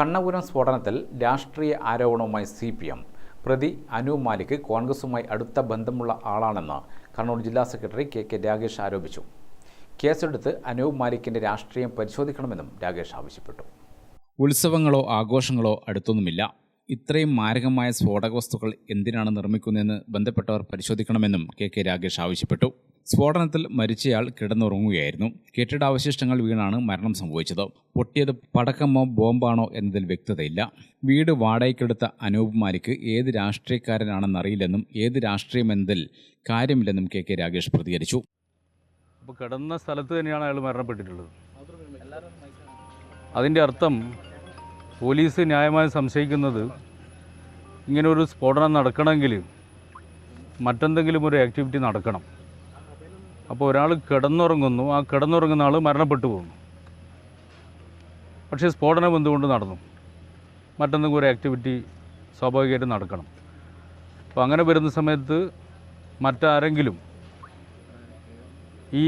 കണ്ണപുരം സ്ഫോടനത്തിൽ രാഷ്ട്രീയ ആരോപണവുമായി സി പി എം പ്രതി അനു മാലിക് കോൺഗ്രസുമായി അടുത്ത ബന്ധമുള്ള ആളാണെന്ന് കണ്ണൂർ ജില്ലാ സെക്രട്ടറി കെ കെ രാഗേഷ് ആരോപിച്ചു. കേസെടുത്ത് അനു മാലിക്കിന്റെ രാഷ്ട്രീയം പരിശോധിക്കണമെന്നും രാഗേഷ് ആവശ്യപ്പെട്ടു. ഉത്സവങ്ങളോ ആഘോഷങ്ങളോ അടുത്തൊന്നുമില്ല. ഇത്രയും മാരകമായ സ്ഫോടക വസ്തുക്കൾ എന്തിനാണ് നിർമ്മിക്കുന്നതെന്ന് ബന്ധപ്പെട്ടവർ പരിശോധിക്കണമെന്നും കെ കെ രാഗേഷ് ആവശ്യപ്പെട്ടു. സ്ഫോടനത്തിൽ മരിച്ചയാൾ കിടന്നുറങ്ങുകയായിരുന്നു. കെട്ടിടാവശിഷ്ടങ്ങൾ വീണാണ് മരണം സംഭവിച്ചത്. പൊട്ടിയത് പടക്കമോ ബോംബാണോ എന്നതിൽ വ്യക്തതയില്ല. വീട് വാടകയ്ക്കെടുത്ത അനൂപ് മാലിക്ക് ഏത് രാഷ്ട്രീയക്കാരനാണെന്നറിയില്ലെന്നും ഏത് രാഷ്ട്രീയമെന്നതിൽ കാര്യമില്ലെന്നും കെ കെ രാഗേഷ് പ്രതികരിച്ചു. അപ്പോൾ കിടന്ന സ്ഥലത്ത് തന്നെയാണ് അയാൾ മരണപ്പെട്ടിട്ടുള്ളത്. അതിന്റെ അർത്ഥം പോലീസ് ന്യായമായി സംശയിക്കുന്നത് ഇങ്ങനെ ഒരു സ്ഫോടനം നടക്കണമെങ്കിൽ മറ്റെന്തെങ്കിലും ഒരു ആക്ടിവിറ്റി നടക്കണം. അപ്പോൾ ഒരാൾ കിടന്നുറങ്ങുന്നു. ആ കിടന്നുറങ്ങുന്ന ആൾ മരണപ്പെട്ടു പോകുന്നു. പക്ഷേ സ്ഫോടനം എന്തുകൊണ്ട് നടന്നു? മറ്റെന്തെങ്കിലും ഒരു ആക്ടിവിറ്റി സ്വാഭാവികമായിട്ട് നടക്കണം. അപ്പോൾ അങ്ങനെ വരുന്ന സമയത്ത് മറ്റാരെങ്കിലും ഈ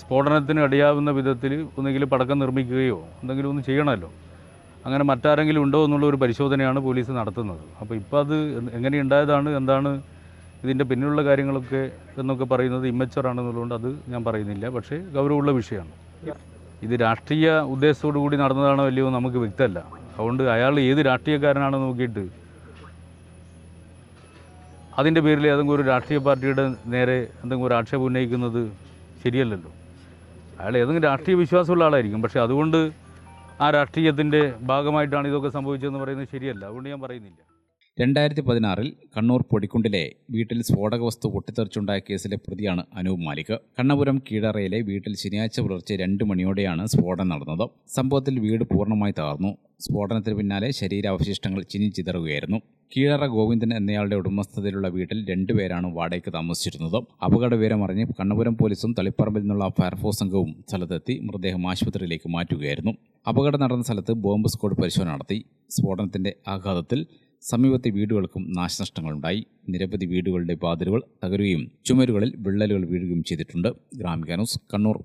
സ്ഫോടനത്തിന് അടിയാവുന്ന വിധത്തിൽ ഒന്നെങ്കിലും പടക്കം നിർമ്മിക്കുകയോ എന്തെങ്കിലും ഒന്ന് ചെയ്യണമല്ലോ. അങ്ങനെ മറ്റാരെങ്കിലും ഉണ്ടോ എന്നുള്ള ഒരു പരിശോധനയാണ് പോലീസ് നടത്തുന്നത്. അപ്പോൾ ഇപ്പോൾ അത് എങ്ങനെ ഉണ്ടായതാണ് എന്താണ് ഇതിന്റെ പിന്നിലുള്ള കാര്യങ്ങളൊക്കെ എന്നൊക്കെ പറയുന്നത് ഇമ്മച്ചറാണെന്നുള്ളതുകൊണ്ട് അത് ഞാൻ പറയുന്നില്ല. പക്ഷേ ഗൗരവമുള്ള വിഷയമാണ്. ഇത് രാഷ്ട്രീയ ഉദ്ദേശത്തോടു കൂടി നടന്നതാണോ അല്ലയോ നമുക്ക് വ്യക്തമല്ല. അതുകൊണ്ട് അയാൾ ഏത് രാഷ്ട്രീയക്കാരനാണെന്ന് നോക്കിയിട്ട് അതിന്റെ പേരിൽ ഏതെങ്കിലും ഒരു രാഷ്ട്രീയ പാർട്ടിയുടെ നേരെ എന്തെങ്കിലും ഒരു ആക്ഷേപം ഉന്നയിക്കുന്നത് ശരിയല്ലല്ലോ. അയാൾ ഏതെങ്കിലും രാഷ്ട്രീയ വിശ്വാസമുള്ള ആളായിരിക്കും. പക്ഷേ അതുകൊണ്ട് ആ രാഷ്ട്രീയത്തിന്റെ ഭാഗമായിട്ടാണ് ഇതൊക്കെ സംഭവിച്ചതെന്ന് പറയുന്നത് ശരിയല്ല. അതുകൊണ്ട് ഞാൻ പറയുന്നില്ല. രണ്ടായിരത്തി പതിനാറിൽ കണ്ണൂർ പൊടിക്കുണ്ടിലെ വീട്ടിൽ സ്ഫോടക വസ്തു പൊട്ടിത്തെറിച്ചുണ്ടായ കേസിലെ പ്രതിയാണ് അനൂപ് മാലിക്. കണ്ണപുരം കീഴറയിലെ വീട്ടിൽ ശനിയാഴ്ച പുലർച്ചെ രണ്ട് മണിയോടെയാണ് സ്ഫോടനം നടന്നത്. സംഭവത്തിൽ വീട് പൂർണമായി തകർന്നു. സ്ഫോടനത്തിന് പിന്നാലെ ശരീരാവശിഷ്ടങ്ങൾ ചിന്നിച്ചിതറുകയായിരുന്നു കീഴറ ഗോവിന്ദൻ എന്നയാളുടെ ഉടമസ്ഥതയിലുള്ള വീട്ടിൽ രണ്ടുപേരാണ് വാടകയ്ക്ക് താമസിച്ചിരുന്നത്. അപകട വിവരം അറിഞ്ഞ് കണ്ണപുരം പോലീസും തളിപ്പറമ്പിൽ നിന്നുള്ള ഫയർഫോഴ്സ് സംഘവും സ്ഥലത്തെത്തി മൃതദേഹം ആശുപത്രിയിലേക്ക് മാറ്റുകയായിരുന്നു. അപകടം നടന്ന സ്ഥലത്ത് ബോംബ് സ്ക്വാഡ് പരിശോധന നടത്തി. സ്ഫോടനത്തിന്റെ ആഘാതത്തിൽ സമീപത്തെ വീടുകൾക്കും നാശനഷ്ടങ്ങളുണ്ടായി. നിരവധി വീടുകളുടെ വാതിലുകൾ തകരുകയും ചുമരുകളിൽ വിള്ളലുകൾ വീഴുകയും ചെയ്തിട്ടുണ്ട്. ഗ്രാമിക ന്യൂസ് കണ്ണൂർ.